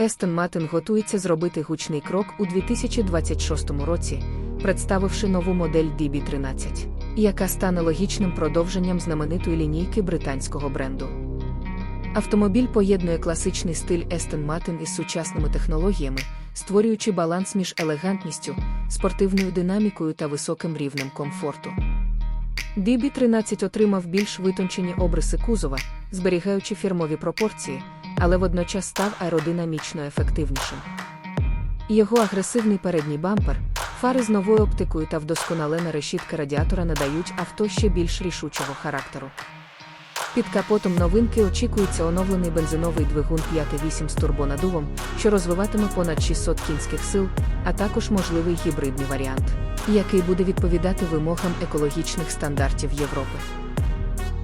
Естон Мартин готується зробити гучний крок у 2026 році, представивши нову модель DB13, яка стане логічним продовженням знаменитої лінійки британського бренду. Автомобіль поєднує класичний стиль Aston Martin із сучасними технологіями, створюючи баланс між елегантністю, спортивною динамікою та високим рівнем комфорту. DB13 отримав більш витончені обриси кузова, зберігаючи фірмові пропорції, але водночас став аеродинамічно ефективнішим. Його агресивний передній бампер, фари з новою оптикою та вдосконалена решітка радіатора надають авто ще більш рішучого характеру. Під капотом новинки очікується оновлений бензиновий двигун 5.8 з турбонадувом, що розвиватиме понад 600 кінських сил, а також можливий гібридний варіант, який буде відповідати вимогам екологічних стандартів Європи.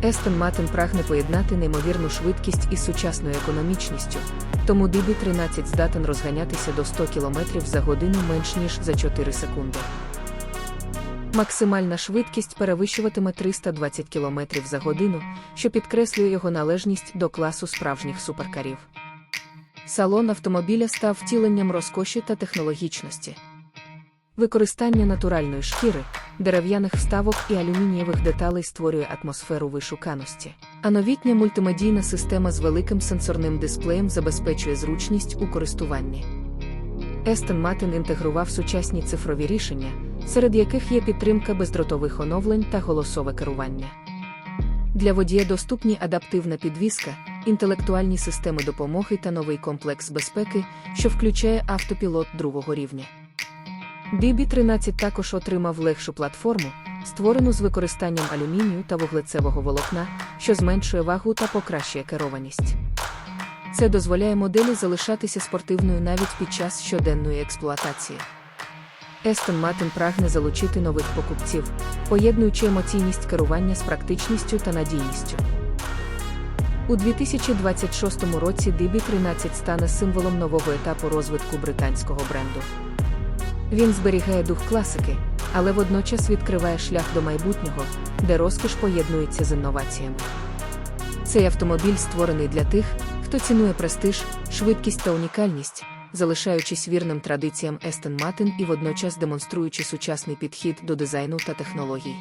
Естон Мартин прагне поєднати неймовірну швидкість із сучасною економічністю, тому DB13 здатен розганятися до 100 км за годину менш ніж за 4 секунди. Максимальна швидкість перевищуватиме 320 км за годину, що підкреслює його належність до класу справжніх суперкарів. Салон автомобіля став втіленням розкоші та технологічності. Використання натуральної шкіри, дерев'яних вставок і алюмінієвих деталей створює атмосферу вишуканості. А новітня мультимедійна система з великим сенсорним дисплеєм забезпечує зручність у користуванні. Естон Мартин інтегрував сучасні цифрові рішення, серед яких є підтримка бездротових оновлень та голосове керування. Для водія доступні адаптивна підвізка, інтелектуальні системи допомоги та новий комплекс безпеки, що включає автопілот другого рівня. DB13 також отримав легшу платформу, створену з використанням алюмінію та вуглецевого волокна, що зменшує вагу та покращує керованість. Це дозволяє моделі залишатися спортивною навіть під час щоденної експлуатації. Естон Мартин прагне залучити нових покупців, поєднуючи емоційність керування з практичністю та надійністю. У 2026 році DB13 стане символом нового етапу розвитку британського бренду. Він зберігає дух класики, але водночас відкриває шлях до майбутнього, де розкіш поєднується з інноваціями. Цей автомобіль створений для тих, хто цінує престиж, швидкість та унікальність, залишаючись вірним традиціям Естен Матин і водночас демонструючи сучасний підхід до дизайну та технологій.